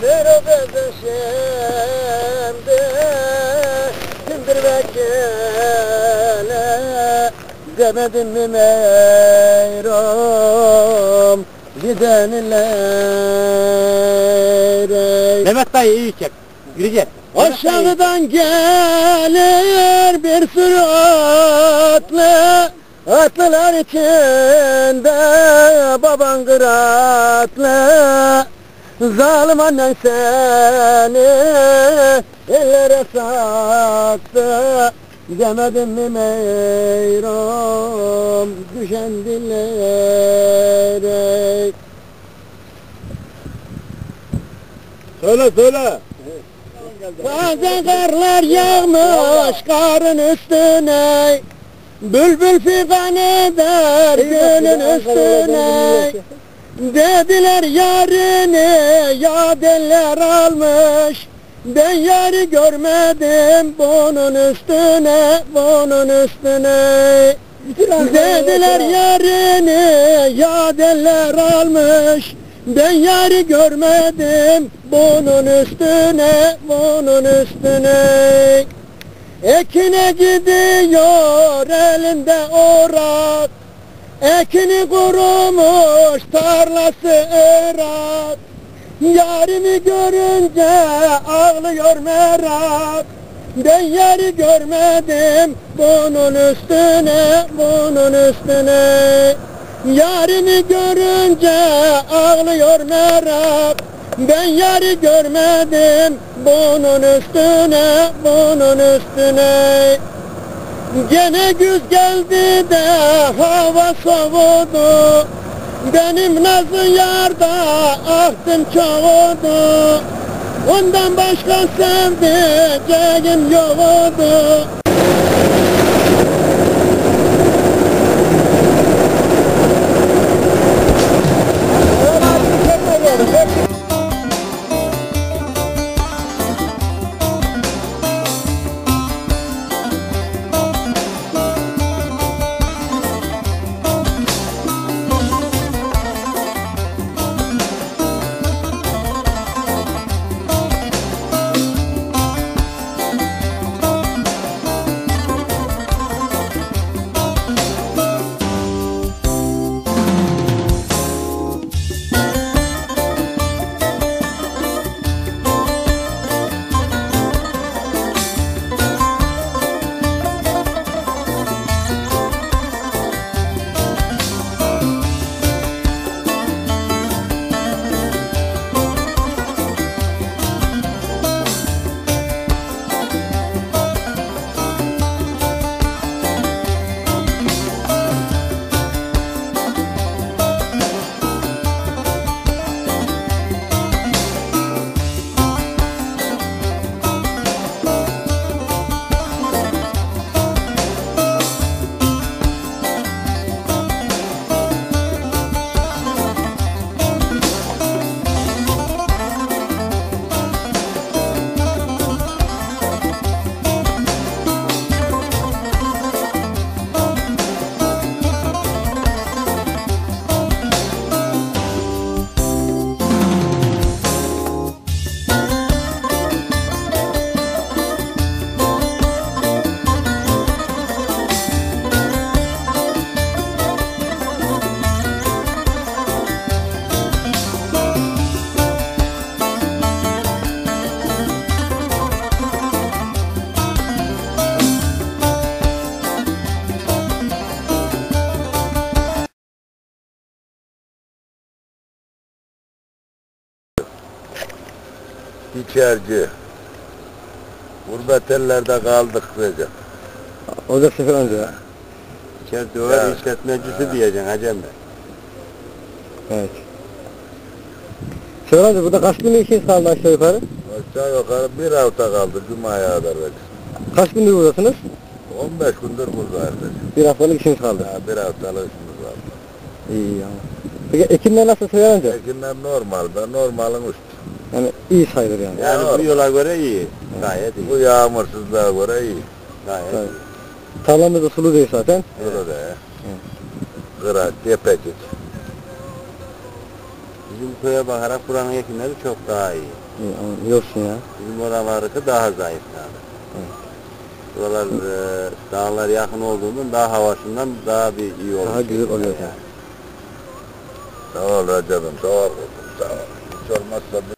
kızın şimdi Kimdir vekile? Demedim mi meyram? Gidenler Mehmet dayı iyi çek. Girecek. Aşağıdan gelir bir sürü atlı Atlılar içinde baban kıratlı Zalim annen seni ellere sattı. Demedim mi meyram düşen dillere? Söyle söyle. Bazen karlar yağmış karın üstüne. Bülbül figan eder gölün üstüne Dediler yarını yadeller almış. Ben yarı görmedim bunun üstüne bunun üstüne. Dediler yarını yadeller almış. Ben yarı görmedim bunun üstüne bunun üstüne. Ekine gidiyor elinde orak Ekini kurumuş tarlası ırak Yarimi görünce ağlıyor merak. Ben yeri görmedim bunun üstüne bunun üstüne. Yarimi görünce ağlıyor merak. Ben yeri görmedim bunun üstüne bunun üstüne Gene güz geldi de hava soğudu. Benim nazlı yarda ahtım çoğudu. Ondan başka sevdiceğim yoktu İçerci. Gurbet ellerde kaldık Recep. Olacak sefer önce İçeride döver Evet. işletmecisi diyeceksin Hacem Bey. Evet. Sefer amca burada kaç günlük işiniz kaldı aşağı yukarı? Aşağı yukarı bir hafta kaldı Cuma'ya kadar belki. Kaç gündür buradasınız? 15 gündür buradayız. Bir haftalık işiniz kaldı. Ha, bir haftalık işimiz var. İyi ama. Peki ekinler nasıl Sefer amca? Ekinler normal be, normalin üstü. Yani iyi sayılır yani. Yani Ya. bu yola göre iyi. Gayet iyi. Bu yağmursuzluğa göre iyi. Gayet Tabii. iyi. Tarlamız da sulu değil zaten. Burada ya. Kıraç, tepecik. Bizim köye bakarak buranın ekinleri çok daha iyi. İyi ama yoksun ya. Bizim oralarınki daha zayıf yani. Evet. Buralar e, dağlar yakın olduğundan daha havasından daha bir iyi oluyor. Daha güzel oluyor yani. Sağ ol Recep'im sağ ol. Hiç olmazsa